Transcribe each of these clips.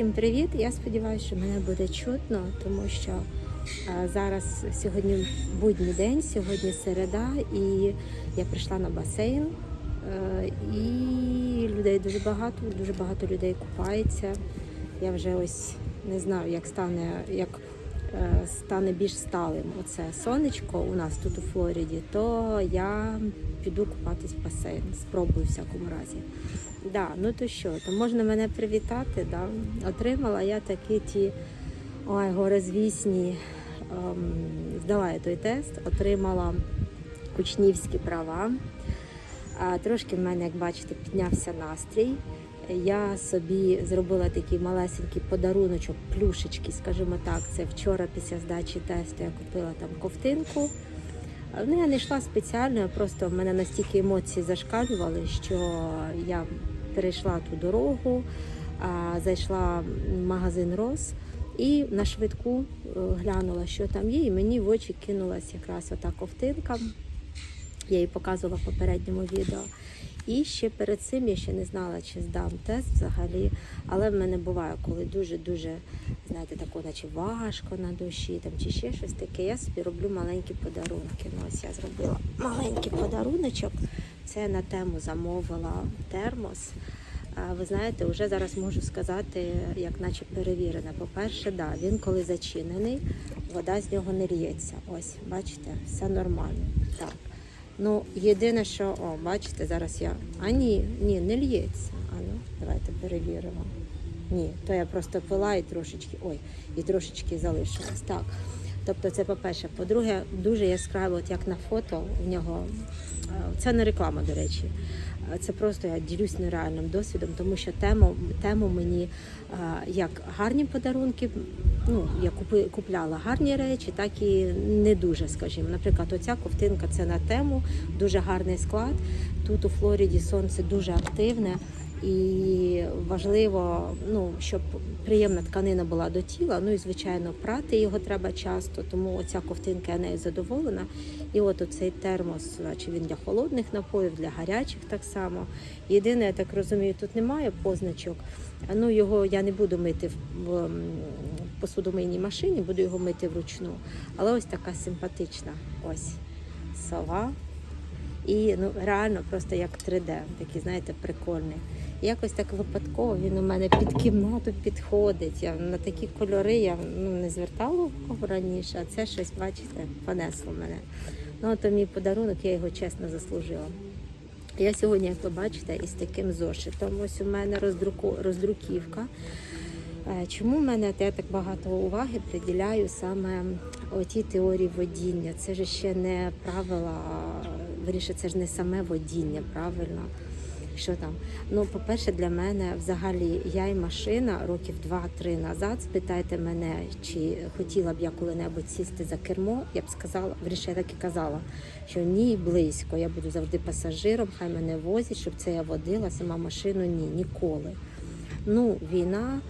Всім привіт. Я сподіваюся, що мене буде чутно, тому що а, зараз сьогодні будній день, сьогодні середа, і я прийшла на басейн. е, І людей дуже багато, дуже багато людей купається. Я вже ось не знаю, як стане, як е, стане більш сталим оце сонечко у нас тут у Флориді, то я піду купатись в басейн, спробую в всякому разі. Да, ну то що, то можна мене привітати. Да? Отримала я такі ті ой, горозвісні, ем, здала я той тест, отримала учнівські права. А, трошки в мене, як бачите, піднявся настрій. Я собі зробила такий малесенький подаруночок, плюшечки, скажімо так. Це вчора після здачі тесту я купила там ковтинку. Ну, я не йшла спеціально, просто в мене настільки емоції зашкалювали, що я перейшла ту дорогу, зайшла в магазин Рос і на швидку е, глянула, що там є, і мені в очі кинулась якраз ота ковтинка. Я її показувала в попередньому відео. І ще перед цим я ще не знала, чи здам тест взагалі. Але в мене буває, коли дуже-дуже, знаєте, тако, наче важко на душі, там чи ще щось таке. Я собі роблю маленькі подарунки. Ну, ось я зробила маленький подаруночок. Це на тему замовила термос. Ви знаєте, вже зараз можу сказати, як наче перевірена. По-перше, да, він коли зачинений, вода з нього не лється. Ось, бачите, все нормально. Так. Ну, єдине, що, о, бачите, зараз я. А ні, ні, не лється. А ну, давайте перевіримо. Ні, то я просто пила і трошечки, ой, і трошечки залишилась. Так. Тобто це по-перше. По-друге, дуже яскраво, от як на фото в нього. е, Це не реклама, до речі. Це просто я ділюсь нереальним досвідом, тому що тему, тему мені е, як гарні подарунки, ну я купи, купляла гарні речі, так і не дуже, скажімо. Наприклад, оця ковтинка це на тему, дуже гарний склад. Тут у Флориді сонце дуже активне. І важливо, ну щоб приємна тканина була до тіла. Ну і звичайно, прати його треба часто, тому оця ковтинка я нею задоволена. І от оцей термос, чи він для холодних напоїв, для гарячих так само. Єдине, я так розумію, тут немає позначок. Ну його я не буду мити в, посудомийній машині, буду його мити вручну. Але ось така симпатична ось сова. І ну реально просто як 3D, такий, знаєте, прикольний. Якось так випадково він у мене під кімнату підходить. Я на такі кольори я ну, не звертала увагу раніше, а це щось, бачите, понесло мене. Ну, то мій подарунок, я його чесно заслужила. Я сьогодні, як ви бачите, із таким зошитом. Ось у мене роздруку, роздруківка. Е, Чому в мене я так багато уваги приділяю саме отій теорії водіння? Це ж ще не правила, виріше, це ж не саме водіння, правильно? Що там? Ну, по-перше, для мене взагалі я і машина років 2-3 назад. Спитайте мене, чи хотіла б я коли-небудь сісти за кермо. Я б сказала, виріше, я так і казала, що ні, близько. Я буду завжди пасажиром, хай мене возять, щоб це я водила, сама машину ні, ніколи. Ну, війна,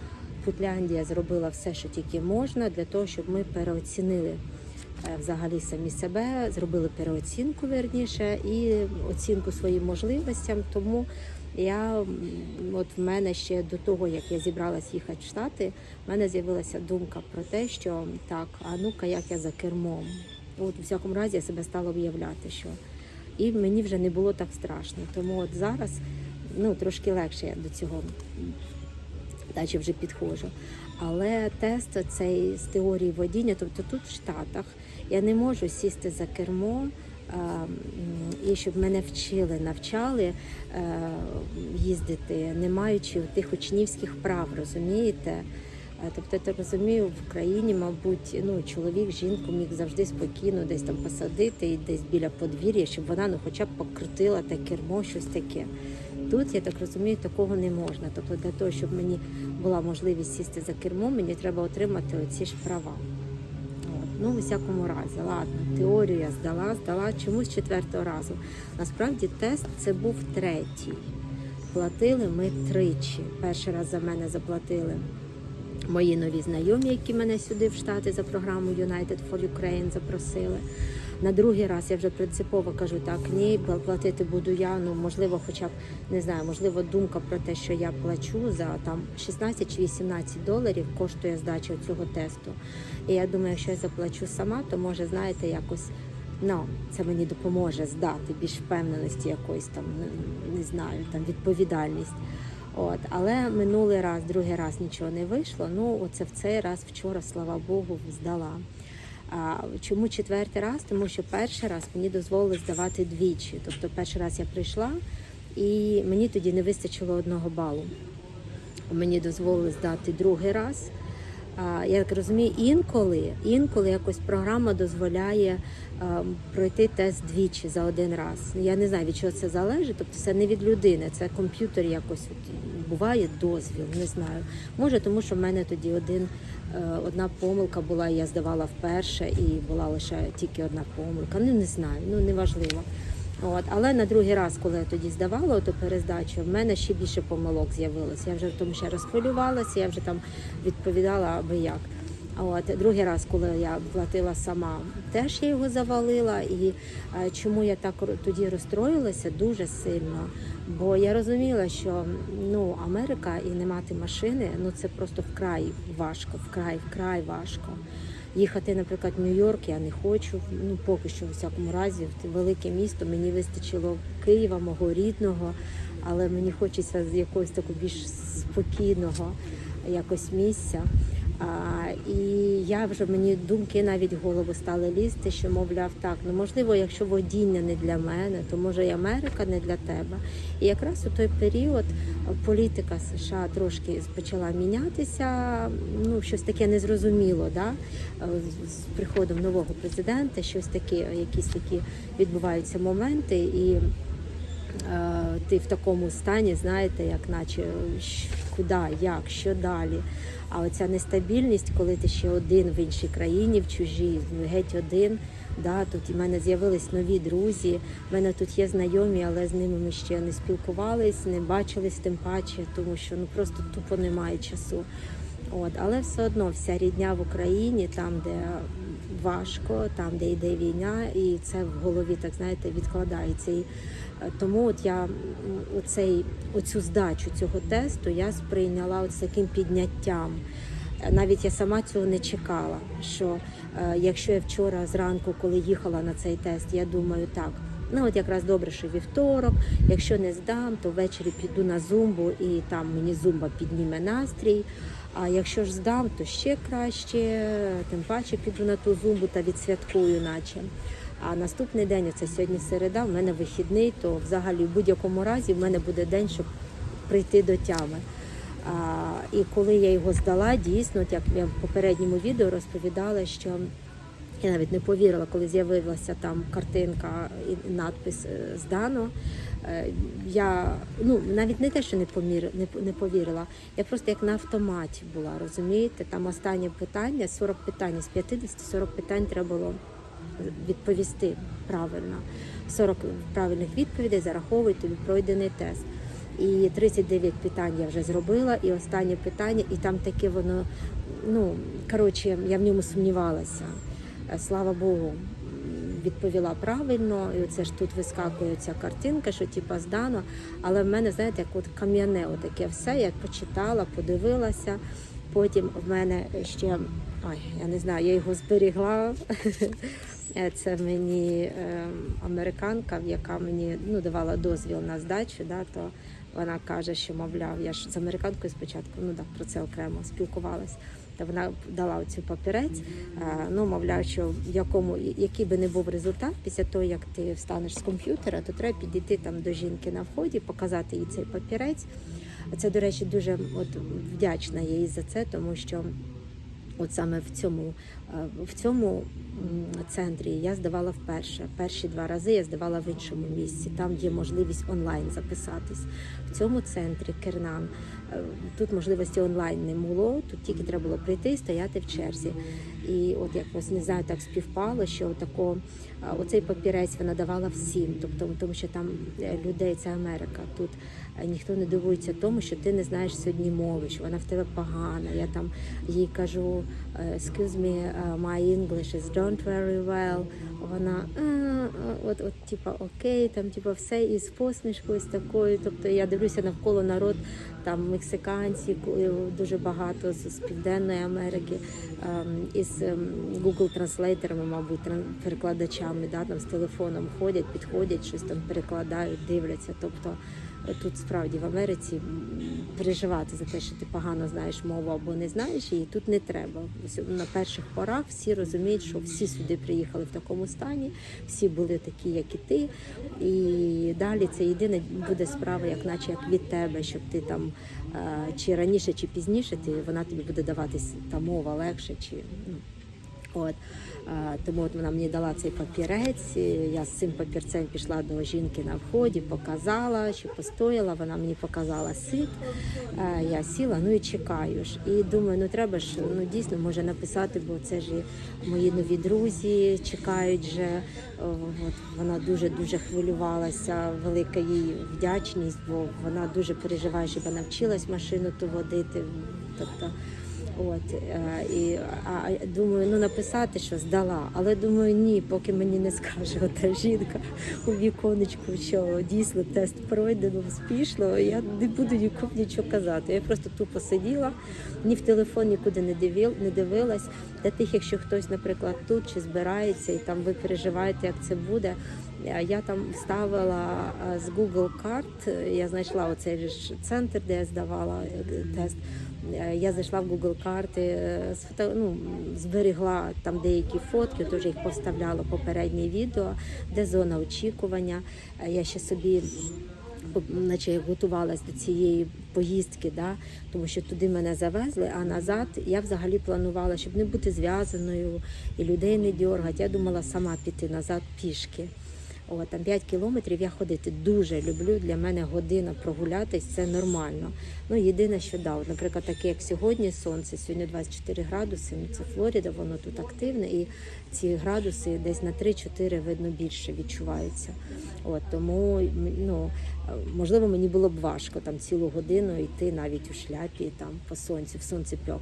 Футляндія зробила все, що тільки можна, для того, щоб ми переоцінили взагалі самі себе, зробили переоцінку верніше і оцінку своїм можливостям. Тому я от в мене ще до того, як я зібралась їхати в Штати, в мене з'явилася думка про те, що так, а ну-ка, як я за кермом. От у всякому разі я себе стала уявляти, що і мені вже не було так страшно. Тому от зараз ну трошки легше я до цього наче вже підходжу. Але тест цей з теорії водіння, тобто тут в Штатах я не можу сісти за кермо. І щоб мене вчили, навчали е, їздити, не маючи тих учнівських прав, розумієте? Е, Тобто, я розумію, в Україні, мабуть, ну чоловік жінку міг завжди спокійно десь там посадити і десь біля подвір'я, щоб вона ну хоча б покрутила те кермо, щось таке. Тут я так розумію, такого не можна. Тобто, для того, щоб мені була можливість сісти за кермо, мені треба отримати оці ж права. Ну, у всякому разі, ладно, теорію я здала, здала чомусь четвертого разу. Насправді тест це був третій. Платили ми тричі. Перший раз за мене заплатили мої нові знайомі, які мене сюди в Штати за програму United for Ukraine запросили. На другий раз я вже принципово кажу, так ні, платити буду я. Ну можливо, хоча б не знаю, можливо, думка про те, що я плачу за там 16 чи 18 доларів коштує здача цього тесту. І я думаю, якщо я заплачу сама, то може знаєте якось. Ну, це мені допоможе здати більш впевненості якоїсь там, не, знаю, там відповідальність. От, але минулий раз, другий раз нічого не вийшло. Ну, оце в цей раз вчора, слава Богу, здала. А, чому четвертий раз? Тому що перший раз мені дозволили здавати двічі. Тобто, перший раз я прийшла, і мені тоді не вистачило одного балу. Мені дозволили здати другий раз. Я так розумію, інколи, інколи якось програма дозволяє пройти тест двічі за один раз. Я не знаю, від чого це залежить. Тобто це не від людини, це комп'ютер якось буває дозвіл, не знаю. Може, тому що в мене тоді один, е, одна помилка була, я здавала вперше, і була лише тільки одна помилка. Ну не знаю, ну неважливо. От, але на другий раз, коли я тоді здавала ту перездачу, в мене ще більше помилок з'явилося. Я вже в тому ще розхвилювалася, я вже там відповідала аби як. От другий раз, коли я платила сама, теж я його завалила. І е, чому я так тоді розстроїлася дуже сильно? Бо я розуміла, що ну Америка і не мати машини, ну це просто вкрай важко, вкрай, вкрай важко. Їхати, наприклад, в Нью-Йорк я не хочу. Ну поки що, у всякому разі, в велике місто мені вистачило Києва, мого рідного, але мені хочеться з якогось такого більш спокійного якось місця. І я вже мені думки навіть в голову стали лізти, що мовляв, так, ну можливо, якщо водіння не для мене, то може і Америка не для тебе. І якраз у той період політика США трошки почала мінятися. Ну, щось таке незрозуміло, да? з приходом нового президента, щось таке, якісь такі відбуваються моменти, і ти в такому стані, знаєте, як наче куди, як, що далі. А оця нестабільність, коли ти ще один в іншій країні, в чужій, геть один. Да, тут у мене з'явились нові друзі. У мене тут є знайомі, але з ними ми ще не спілкувались, не бачились тим паче, тому що ну просто тупо немає часу. От, але все одно вся рідня в Україні, там, де важко, там, де йде війна, і це в голові, так знаєте, відкладається. І е, тому от я оцей, оцю здачу цього тесту я сприйняла з таким підняттям. Е, Навіть я сама цього не чекала. Що е, якщо я вчора зранку, коли їхала на цей тест, я думаю, так. Ну от якраз добре, що вівторок. Якщо не здам, то ввечері піду на зумбу і там мені зумба підніме настрій. А якщо ж здам, то ще краще, тим паче піду на ту зумбу та відсвяткую, наче. А наступний день, це сьогодні середа, в мене вихідний, то взагалі в будь-якому разі в мене буде день, щоб прийти до тями. А, і коли я його здала, дійсно, як я в попередньому відео розповідала, що я навіть не повірила, коли з'явилася там картинка і надпис е, здано. Е, Я ну навіть не те, що не помір, не, не повірила. Я просто як на автоматі була, розумієте? Там останнє питання, 40 питань з 50, 40 питань треба було відповісти правильно. 40 правильних відповідей зараховують тобі пройдений тест. І 39 питань я вже зробила, і останнє питання, і там таке воно, ну коротше, я в ньому сумнівалася. Е, Слава Богу, відповіла правильно, і оце ж тут вискакує ця картинка, що типа здано. Але в мене, знаєте, як от кам'яне, отаке все. Я почитала, подивилася. Потім в мене ще, ой, я не знаю, я його зберігла. Е, Це мені е, американка, яка мені ну, давала дозвіл на здачу, да, то вона каже, що мовляв, я ж з американкою спочатку ну так про це окремо спілкувалась. Та вона дала цю папірець. е, Ну, мовляв, що якому який би не був результат, після того як ти встанеш з комп'ютера, то треба підійти там до жінки на вході, показати їй цей папірець. Це, до речі, дуже от вдячна їй за це, тому що от саме в цьому, в цьому центрі я здавала вперше. Перші два рази я здавала в іншому місці. Там є можливість онлайн записатись. В цьому центрі Кернан е, тут можливості онлайн не було. Тут тільки треба було прийти і стояти в черзі. І от якось не знаю, так співпало, що тако, оцей папірець вона давала всім, тобто тому що там е, людей це Америка. Тут ніхто не дивується тому, що ти не знаєш сьогодні мови, що вона в тебе погана. Я там їй кажу, е, excuse me, е, my English is don't very well. Вона «Е, е, от, от, типа, окей, там, типа, все із посмішкою, з такою. Тобто я дивлюся навколо народ, там мексиканці, е, дуже багато з, з Південної Америки, ем, із ем, Google транслейтерами, мабуть, перекладачами, да, там з телефоном ходять, підходять, щось там перекладають, дивляться. Тобто е, тут справді в Америці переживати за те, що ти погано знаєш мову або не знаєш її, тут не треба. На перших порах всі розуміють, що всі сюди приїхали в такому стані, всі були такі, як і ти. І далі це єдине буде справа, як наче як від тебе, щоб ти там е, чи раніше, чи пізніше, ти вона тобі буде даватись та мова легше, чи ну. От тому от вона мені дала цей папірець. Я з цим папірцем пішла до жінки на вході, показала, що постояла. Вона мені показала сит. Е, Я сіла, ну і чекаю ж. І думаю, ну треба ж ну дійсно може написати, бо це ж мої нові друзі чекають же. От вона дуже дуже хвилювалася. Велика їй вдячність, бо вона дуже переживає, щоб я навчилась машину ту водити. Тобто. От е, і а, думаю, ну написати, що здала, але думаю, ні, поки мені не скаже ота жінка у віконечку, що дійсно тест пройдено успішно. Я не буду нікому нічого казати. Я просто тупо сиділа, ні в телефон нікуди не дивил, не дивилась. Для тих, якщо хтось, наприклад, тут чи збирається, і там ви переживаєте, як це буде. е, Я там ставила е, з Google карт. Я знайшла оцей ж центр, де я здавала тест. Е, Я зайшла в Google карти, е, ну, зберегла там деякі фотки, теж їх поставляла попереднє відео, де зона очікування. Е, Я ще собі наче готувалась до цієї поїздки, да? тому що туди мене завезли, а назад я взагалі планувала, щоб не бути зв'язаною і людей не дергати. Я думала сама піти назад пішки. О, там 5 кілометрів я ходити дуже люблю. Для мене година прогулятись це нормально. Ну єдине, що да, от, наприклад, таке як сьогодні сонце, сьогодні 24 градуси. Ну це Флорида, воно тут активне, і ці градуси десь на 3-4 видно більше відчуваються. От тому ну можливо мені було б важко там цілу годину йти навіть у шляпі там по сонцю, в сонцепьок.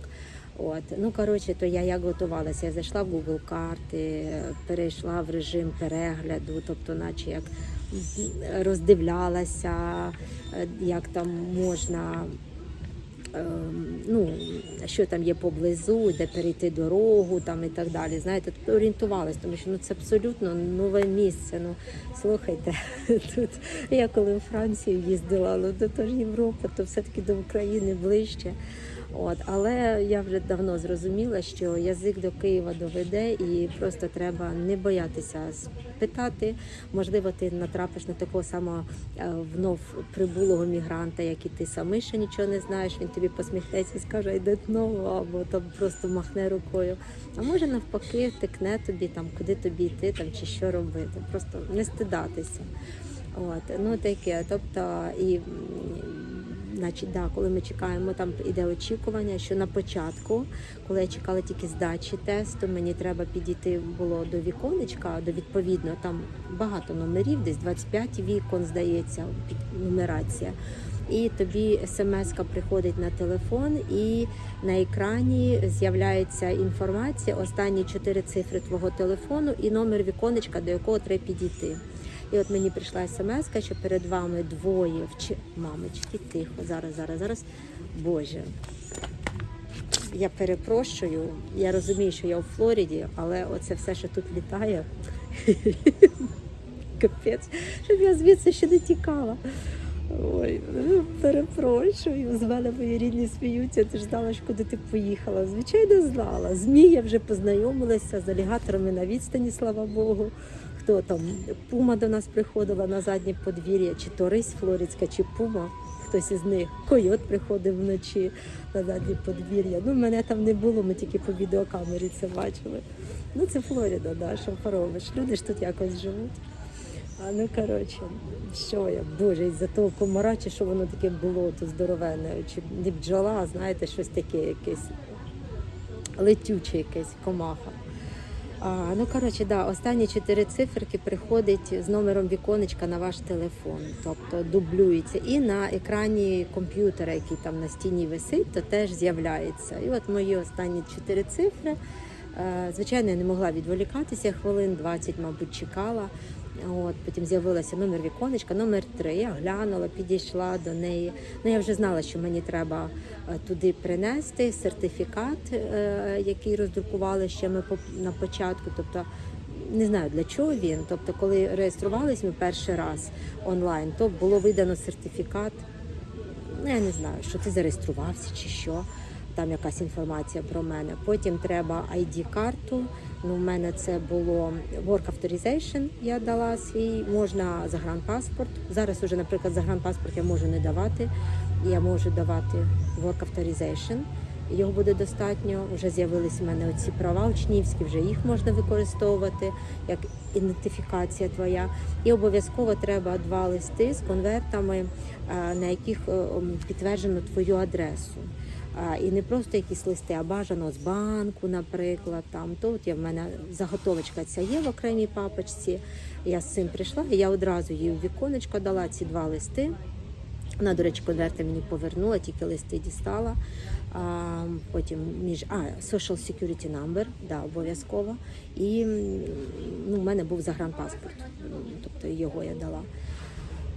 От ну коротше, то я як готувалася. Я зайшла в Google карти, перейшла в режим перегляду, тобто, наче як роздивлялася, як там можна. ем, Ну, що там є поблизу, де перейти дорогу там і так далі. Знаєте, тут орієнтувалась, тому що ну це абсолютно нове місце. Ну слухайте, тут я коли у Францію їздила, ну то теж Європа, то все-таки до України ближче. От, але я вже давно зрозуміла, що язик до Києва доведе, і просто треба не боятися спитати. Можливо, ти натрапиш на такого самого е, вновь прибулого мігранта, як і ти самий ще нічого не знаєш. Він тобі посміхнеться і скаже, йде знову, або там просто махне рукою. А може навпаки втекне тобі там, куди тобі йти, там чи що робити. Просто не стидатися. От, ну таке. Тобто і. Значить, да, коли ми чекаємо, там іде очікування, що на початку, коли я чекала тільки здачі тесту, мені треба підійти було до віконечка, до відповідно, там багато номерів, десь 25 вікон, здається, нумерація. І тобі смс-ка приходить на телефон, і на екрані з'являється інформація, останні чотири цифри твого телефону і номер віконечка, до якого треба підійти. І от мені прийшла смс, що перед вами двоє вчи... Мамочки, тихо, зараз, зараз, зараз. Боже. Я перепрошую, я розумію, що я у Флориді, але оце все, що тут літає. Капець, щоб я звідси ще не тікала. Ой, перепрошую, з мене мої рідні сміються, ти ж знала, куди ти поїхала. Звичайно, знала. Змі я вже познайомилася з алігаторами на відстані, слава Богу. Хто там пума до нас приходила на заднє подвір'я, чи то рись флоридська, чи пума. Хтось із них койот приходив вночі на заднє подвір'я. Ну, мене там не було, ми тільки по відеокамері це бачили. Ну, це Флорида, да, що поробиш. Люди ж тут якось живуть. А ну коротше, що я, боже, із-за того комара, чи що воно таке було то здоровенне, чи не бджола, знаєте, щось таке якесь летюче якесь комаха. Ну, коротше, да, останні чотири циферки приходять з номером віконечка на ваш телефон, тобто дублюється. І на екрані комп'ютера, який там на стіні висить, то теж з'являється. І от мої останні чотири цифри. Е, Звичайно, я не могла відволікатися хвилин 20, мабуть, чекала. От, потім з'явилася номер віконечка, номер 3. Я глянула, підійшла до неї. Ну, я вже знала, що мені треба е, туди принести сертифікат, е, який роздрукували ще ми на початку. Тобто не знаю для чого він. Тобто, коли реєструвались ми перший раз онлайн, то було видано сертифікат. Ну, я не знаю, що ти зареєструвався чи що. Там якась інформація про мене. Потім треба ID-карту. Ну, в мене це було Work Authorization, я дала свій, можна загранпаспорт. Зараз уже, наприклад, загранпаспорт я можу не давати. Я можу давати Work Authorization. Його буде достатньо. Вже з'явились в мене оці права учнівські, вже їх можна використовувати як ідентифікація твоя. І обов'язково треба два листи з конвертами, е, на яких е, підтверджено твою адресу. І не просто якісь листи, а бажано з банку, наприклад. Там то от я в мене заготовочка ця є в окремій папочці. Я з цим прийшла, і я одразу їй у віконечко дала ці два листи. Вона, до речі, конверти мені повернула, тільки листи дістала. А, потім між а, Social Security Number, да, обов'язково. І ну, в мене був загранпаспорт, тобто його я дала.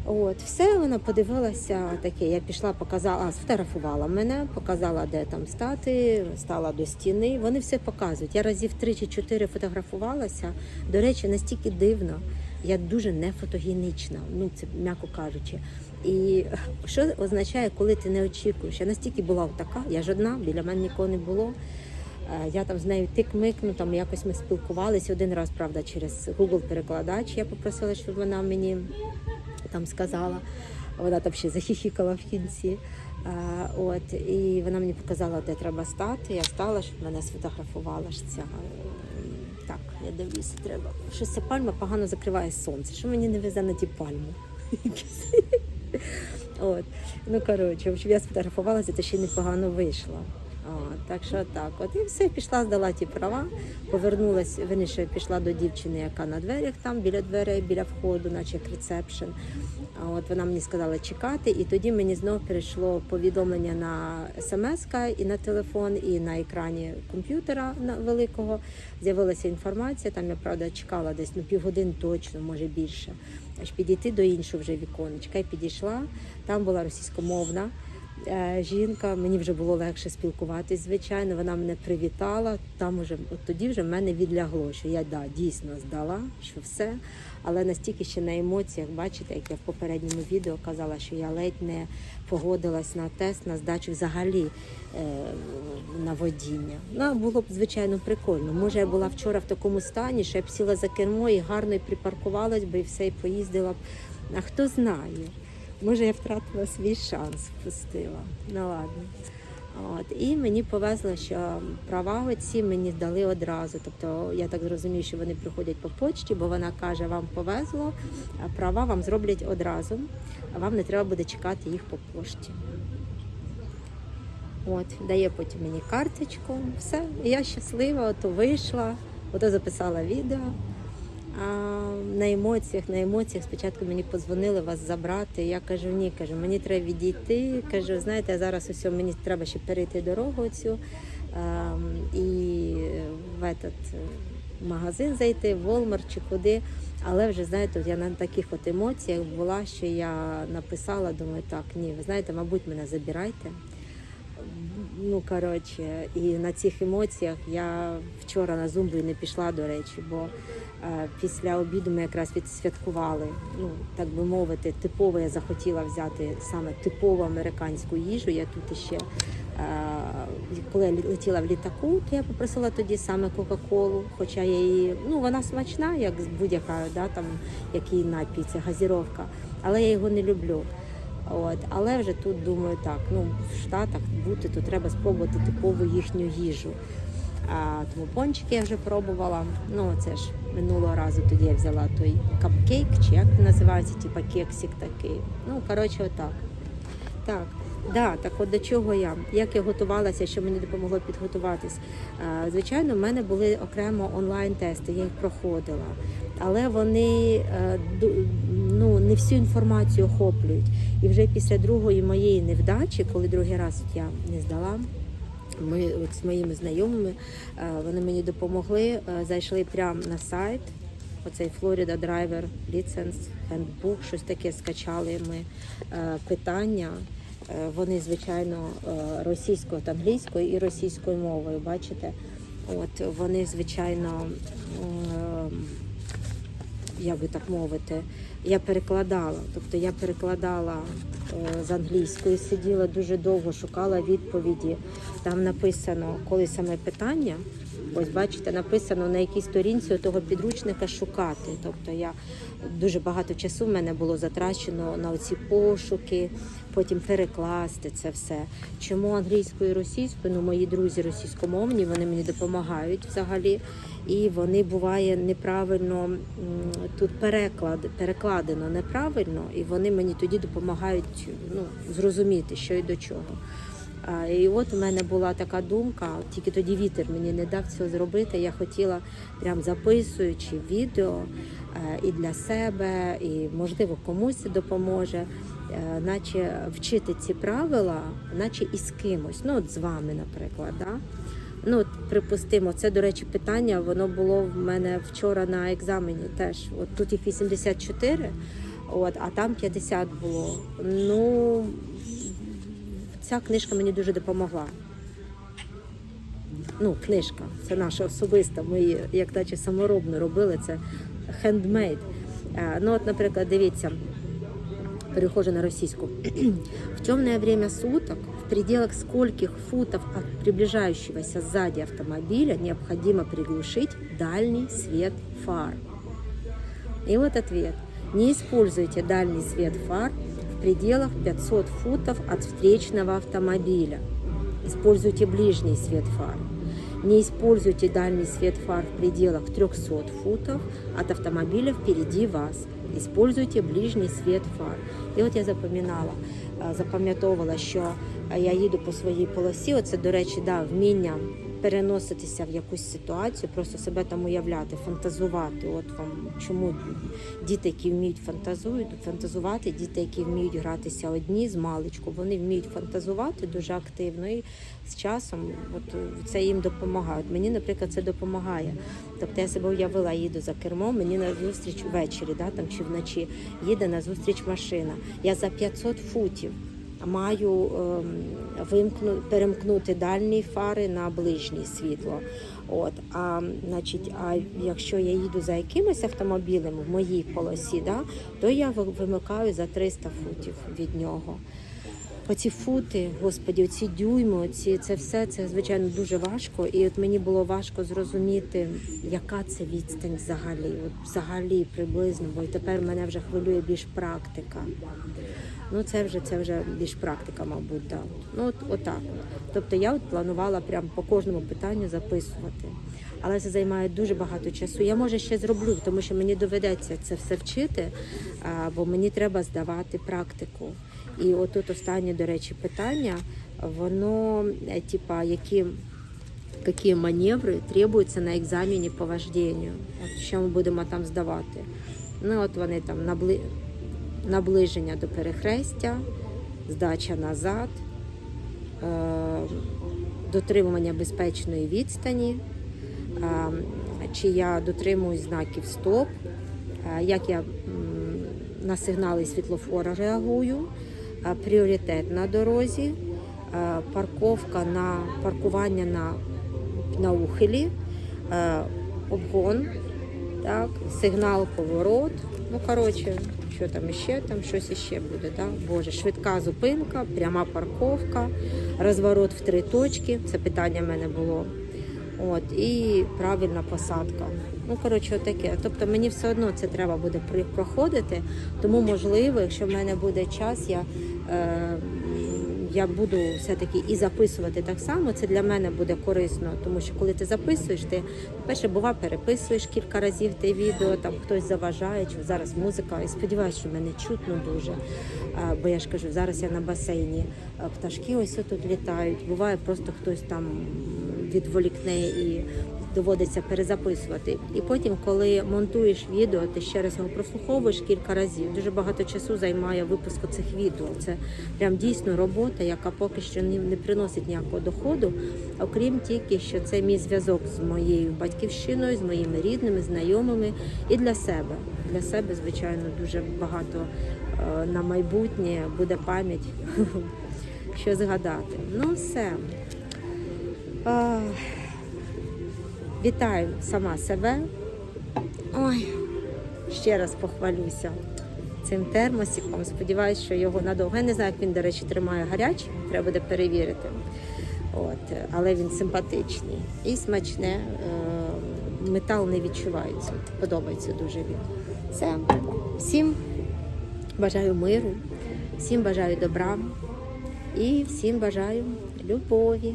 От, все, вона подивилася таке. Я пішла, показала, а, сфотографувала мене, показала, де там стати, стала до стіни. Вони все показують. Я разів три чи чотири фотографувалася. До речі, настільки дивно. Я дуже не фотогенічна, ну це м'яко кажучи. І що означає, коли ти не очікуєш? Я настільки була така, я ж одна, біля мене нікого не було. Е, Я там з нею тик-мик, ну там якось ми спілкувалися один раз, правда, через Google перекладач. Я попросила, щоб вона мені там сказала. Вона там ще захихікала в кінці. А, от, і вона мені показала, де треба стати. Я стала, щоб мене сфотографувала ж ця. Так, я дивлюся, треба. Щось ця пальма погано закриває сонце. Що мені не везе на ті пальми? От. Ну, коротше, я сфотографувалася, то ще непогано вийшло. Так що так. От і все, пішла, здала ті права, повернулась, верніше, пішла до дівчини, яка на дверях там, біля дверей, біля входу, наче як рецепшн. От вона мені сказала чекати, і тоді мені знов перейшло повідомлення на смс і на телефон, і на екрані комп'ютера великого. З'явилася інформація. Там я правда чекала десь ну півгодини точно, може більше. Аж підійти до іншого вже віконечка. І підійшла. Там була російськомовна жінка. Мені вже було легше спілкуватись. Звичайно, вона мене привітала. Там уже от тоді вже в мене відлягло, що я да дійсно здала, що все. Але настільки ще на емоціях, бачите, як я в попередньому відео казала, що я ледь не погодилась на тест на здачу взагалі е, на водіння. Ну, було б звичайно прикольно. Може, я була вчора в такому стані, що я б сіла за кермо і гарно і припаркувалась би і все і поїздила б. А хто знає? Може, я втратила свій шанс, впустила. Ну ладно. От. І мені повезло, що права оці мені дали одразу. Тобто я так зрозумію, що вони приходять по почті, бо вона каже, вам повезло, а права вам зроблять одразу, а вам не треба буде чекати їх по пошті. От, дає потім мені карточку, все, я щаслива, ото вийшла, ото записала відео. А на емоціях, на емоціях спочатку мені подзвонили вас забрати. Я кажу, ні, кажу, мені треба відійти. Кажу, знаєте, зараз усе, мені треба ще перейти дорогу цю і в этот е, магазин зайти, в Walmart чи куди. Але вже знаєте, я на таких от емоціях була, що я написала, думаю, так, ні, ви знаєте, мабуть, мене забирайте. Ну, коротше, і на цих емоціях я вчора на зумбу і не пішла, до речі, бо е, після обіду ми якраз відсвяткували, ну, так би мовити, типово я захотіла взяти саме типову американську їжу. Я тут іще, е, коли я летіла в літаку, то я попросила тоді саме Кока-Колу, хоча я її, ну, вона смачна, як будь-яка, да, там, який напій, це газіровка, але я його не люблю. От, але вже тут думаю, так, ну в Штатах бути, то треба спробувати типову їхню їжу. А, тому пончики я вже пробувала. Ну, це ж минулого разу тоді я взяла той капкейк, чи як він називається, типа кексик такий. Ну, коротше, отак. Так, да, так от до чого я? Як я готувалася, що мені допомогло підготуватись? Звичайно, в мене були окремо онлайн-тести, я їх проходила. Але вони е, ну, не всю інформацію охоплюють. І вже після другої моєї невдачі, коли другий раз я не здала, ми от з моїми знайомими е, вони мені допомогли, е, зайшли прямо на сайт. Оцей Florida Driver License Handbook, щось таке скачали ми питання. Вони, звичайно, російською та англійською і російською мовою, бачите? От вони, звичайно, як би так мовити, я перекладала. Тобто я перекладала е, з англійської, сиділа дуже довго, шукала відповіді. Там написано, коли саме питання. Ось бачите, написано на якій сторінці того підручника шукати. Тобто я дуже багато часу в мене було затрачено на оці пошуки, потім перекласти це все. Чому англійською і російською? Ну, мої друзі російськомовні, вони мені допомагають взагалі. І вони буває неправильно тут переклад перекладено неправильно, і вони мені тоді допомагають ну, зрозуміти, що і до чого. І от у мене була така думка, тільки тоді вітер мені не дав цього зробити. Я хотіла, прям записуючи відео е, і для себе, і можливо комусь допоможе, е, наче вчити ці правила, наче і з кимось. Ну, от з вами, наприклад. Да? Ну, от, припустимо, це, до речі, питання, воно було в мене вчора на екзамені теж. От тут їх 84, от, а там 50 було. Ну, ця книжка мені дуже допомогла. Ну, книжка, це наша особиста. Ми як наче саморобно робили, це хендмейд. Ну, от, наприклад, дивіться, перехожу на російську. В темное время суток, в пределах скольких футов от приближающегося сзади автомобиля необходимо приглушить дальний свет фар? И вот ответ. Не используйте дальний свет фар пределах 500 футов от встречного автомобиля. Используйте ближний свет фар. Не используйте дальний свет фар в пределах 300 футов от автомобиля впереди вас. Используйте ближний свет фар. І от я запам'ятала, запам'ятовувала, що я їду по своїй полосі. Оце, до речі, да, вміння переноситися в якусь ситуацію, просто себе там уявляти, фантазувати. От вам чому діти, які вміють фантазують, фантазувати, діти, які вміють гратися одні з маличку, вони вміють фантазувати дуже активно і з часом от, це їм допомагає. Мені, наприклад, це допомагає. Тобто я себе уявила, їду за кермом, мені на зустріч ввечері, да, там, чи вночі їде на зустріч машина. Я за 500 футів маю ем, вимкну, перемкнути дальні фари на ближнє світло. От, а, значить, а якщо я їду за якимось автомобілем в моїй полосі, да, то я ви- вимикаю за 300 футів від нього. Оці фути, господі, оці дюйми, оці, це все це звичайно дуже важко. І от мені було важко зрозуміти, яка це відстань взагалі, от взагалі приблизно, бо тепер мене вже хвилює більш практика. Ну це вже це вже більш практика, мабуть, да. Ну от отак. Тобто я от планувала прям по кожному питанню записувати. Але це займає дуже багато часу. Я може ще зроблю, тому що мені доведеться це все вчити, бо мені треба здавати практику. І отут останнє, до речі, питання, воно е, типа які. Які маневри требуються на екзамені по вожденню? От що ми будемо там здавати? Ну от вони там набли... наближення до перехрестя, здача назад, е... дотримування безпечної відстані, е... чи я дотримуюсь знаків стоп, е... як я на сигнали світлофора реагую. Пріоритет на дорозі, е... парковка на паркування на на ухилі, е, обгон, так, сигнал поворот. Ну, коротше, що там іще, там щось іще буде. Так? Боже, швидка зупинка, пряма парковка, розворот в три точки. Це питання в мене було. От, і правильна посадка. Ну, коротше, таке. Тобто мені все одно це треба буде проходити. Тому, можливо, якщо в мене буде час, я, е, я буду все-таки і записувати так само. Це для мене буде корисно, тому що коли ти записуєш, ти перше бува переписуєш кілька разів те відео, там хтось заважає, чи зараз музика. І сподіваюся, що мене чутно дуже. Бо я ж кажу, зараз я на басейні. Пташки ось тут літають. Буває, просто хтось там відволікне і доводиться перезаписувати. І потім, коли монтуєш відео, ти ще раз його прослуховуєш кілька разів. Дуже багато часу займає випуск цих відео. Це прям дійсно робота, яка поки що не, приносить ніякого доходу, окрім тільки, що це мій зв'язок з моєю батьківщиною, з моїми рідними, знайомими і для себе. Для себе, звичайно, дуже багато е, на майбутнє буде пам'ять, що згадати. Ну, все. Вітаю сама себе. Ой, ще раз похвалюся цим термосиком. Сподіваюсь, що його надовго. Я не знаю, як він, до речі, тримає гарячий, треба буде перевірити. От, але він симпатичний і смачне. Е, Метал не відчувається. Подобається дуже він. Все. Всім бажаю миру, всім бажаю добра і всім бажаю любові.